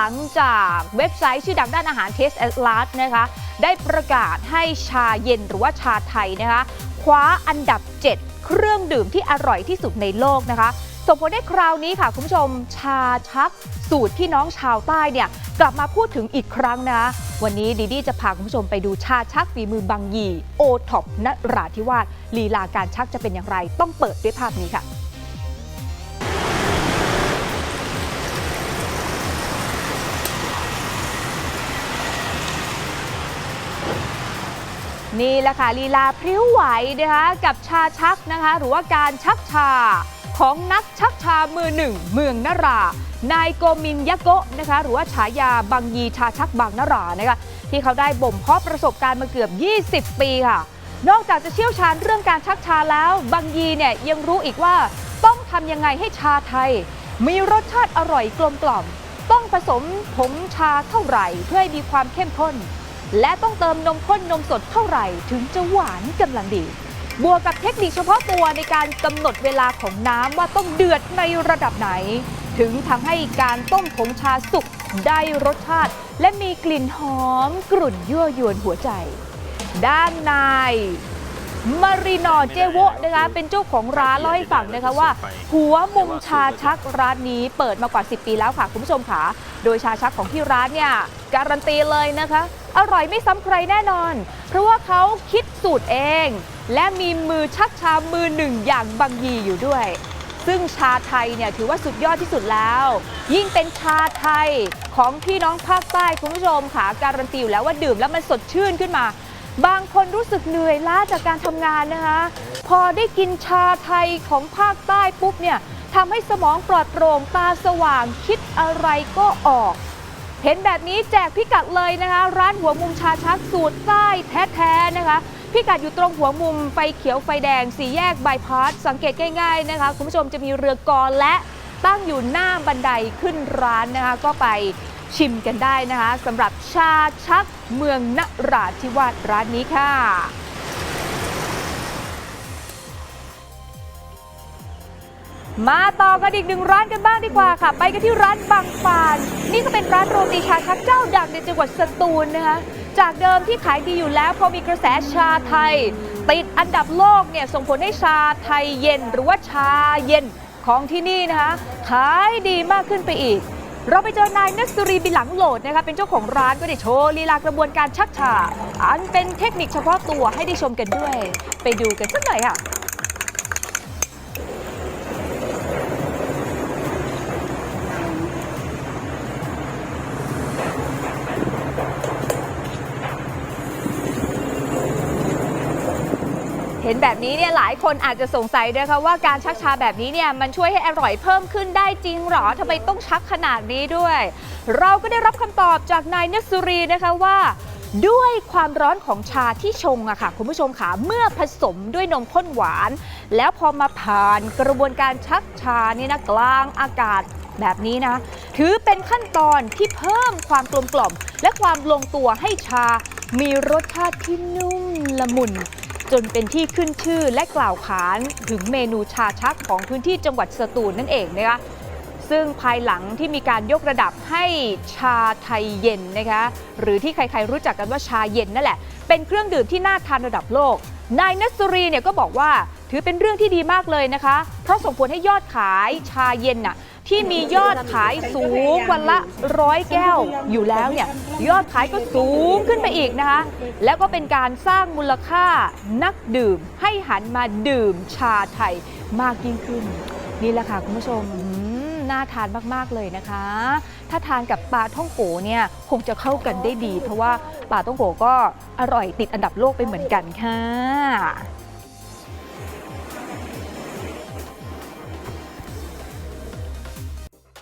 ลังจากเว็บไซต์ชื่อดังด้านอาหาร Taste at l a s นะคะ ได้ประกาศให้ชาเย็นหรือว่าชาไทยนะคะ คว้าอันดับ 7 เครื่องดื่มที่อร่อยที่สุดในโลกนะคะส่งผลให้คราวนี้ค่ะ คุณผู้ชมชาชัก สูตรพี่น้องชาวใต้เนี่ย กลับมาพูดถึงอีกครั้งนะ วันนี้ดีดีจะพาคุณผู้ชมไปดูชาชักฝีมือบางยีโอท็อปนราธิวาสลีลาการชักจะเป็นอย่างไร ต้องเปิดด้วยภาพนี้ค่ะ นี่แหละค่ะลีลาพริ้วไหวนะคะกับชาชักนะคะ หรือว่าการชักชาของนักชักชามือหนึ่งเมืองนรา นายโกมินยะโกะนะคะหรือว่าฉายาบางยีชาชักบางนรานะคะที่เขาได้บ่มเพาะประสบการณ์มาเกือบ 20 ปีค่ะ นอกจากจะเชี่ยวชาญเรื่องการชักชาแล้วบางยีเนี่ยยังรู้อีกว่าต้องทำยังไงให้ชาไทย มีรสชาติอร่อยกลมกล่อม ต้องผสมผงชาเท่าไหร่ เพื่อให้มีความเข้มข้น และต้องเติมนมข้นนมสดเท่าไหร่ถึงจะหวานกำลังดี บวกกับเทคนิคเฉพาะตัวในการกำหนดเวลาของน้ำว่าต้องเดือดในระดับไหน ถึงทำให้การต้มผงชาสุกได้รสชาติ และมีกลิ่นหอมกรุ่นยั่วยวนหัวใจ ด้านนายมารีนอเจโวะนะคะเป็นเจ้าของร้านเล่าให้ฟังนะคะว่า หัวมุมชาชักร้านนี้เปิดมากว่า 10 ปีแล้วค่ะ คุณผู้ชมค่ะ โดยชาชักของที่ร้านเนี่ย การันตีเลยนะคะ อร่อยไม่ซ้ำใครแน่นอน เพราะว่าเขาคิดสูตรเอง และมีมือชักชามือหนึ่งอย่างบางยีอยู่ด้วย ซึ่งชาไทยเนี่ยถือว่าสุดยอดที่สุดแล้ว ยิ่งเป็นชาไทยของพี่น้องภาคใต้คุณผู้ชมค่ะการันตีอยู่แล้วว่าดื่มแล้วมันสดชื่นขึ้นมาบางคนรู้สึกเหนื่อยล้าจากการทำงานนะคะ พอได้กินชาไทยของภาคใต้ปุ๊บเนี่ยทำให้สมองปลอดโปร่งตาสว่างคิดอะไรก็ออก เห็นแบบนี้แจกพิกัดเลยนะคะ ร้านหัวมุมชาชักสูตรใต้แท้ๆนะคะ พิกัดอยู่ตรงหัวมุมไฟเขียวไฟแดงสี่แยกบายพาสสังเกตง่ายๆนะคะ คุณผู้ชมจะมีเรือกอและตั้งอยู่หน้าบันไดขึ้นร้านนะคะ ก็ไปชิมกันได้นะคะสำหรับชาชักเมืองนราธิวาสร้านนี้ค่ะ มาต่อกันอีกหนึ่งร้านกันบ้างดีกว่าค่ะ ไปกันที่ร้านบางฟาน นี่ก็เป็นร้านโรตีชาชักเจ้าดังในจังหวัดสตูลนะคะ จากเดิมที่ขายดีอยู่แล้วพอมีกระแสชาไทย ติดอันดับโลกเนี่ยส่งผลให้ชาไทยเย็น หรือว่าชาเย็นของที่นี่นะคะขายดีมากขึ้นไปอีก เราไปเจอนายนัสรีบิหลังโหลดนะคะเป็นเจ้าของร้านก็ได้โชว์ลีลากระบวนการชักชา อันเป็นเทคนิคเฉพาะตัวให้ได้ชมกันด้วย ไปดูกันสักหน่อยค่ะ ห็นแบบนี้เนี่ยหลายคนอาจจะสงสัยนะคะว่าการชักชาแบบนี้เนี่ยมันช่วยให้อร่อยเพิ่มขึ้นได้จริงหรอทำไมต้องชักขนาดนี้ด้วย เราก็ได้รับคำตอบจากนายเนสุรีนะคะว่าด้วยความร้อนของชาที่ชงอะค่ะ คุณผู้ชมค่ะเมื่อผสมด้วยนมข้นหวาน แล้วพอมาผ่านกระบวนการชักชานี่นะกลางอากาศแบบนี้นะ ถือเป็นขั้นตอนที่เพิ่มความกลมกล่อม และความลงตัวให้ชา มีรสชาติที่นุ่มละมุน จนเป็นที่ขึ้นชื่อและกล่าวขานถึงเมนูชาชักของพื้นที่จังหวัดสตูลนั่นเองนะคะซึ่งภายหลังที่มีการยกระดับให้ชาไทยเย็นนะคะหรือที่ใครๆรู้จักกันว่าชาเย็นนั่นแหละ เป็นเครื่องดื่มที่น่าทานระดับโลก นายนัสรีเนี่ยก็บอกว่าถือเป็นเรื่องที่ดีมากเลยนะคะ เพราะส่งผลให้ยอดขายชาเย็นน่ะ ที่มียอดขายสูงวันละร้อยแก้วอยู่แล้วเนี่ยยอดขายก็สูงขึ้นไปอีกนะคะ แล้วก็เป็นการสร้างมูลค่านักดื่มให้หันมาดื่มชาไทยมากยิ่งขึ้น นี่แหละค่ะคุณผู้ชมน่าทานมาก ๆ เลยนะคะ ถ้าทานกับปลาท่องโกเนี่ยคงจะเข้ากันได้ดี เพราะว่าปลาท่องโกก็อร่อยติดอันดับโลกไปเหมือนกันค่ะ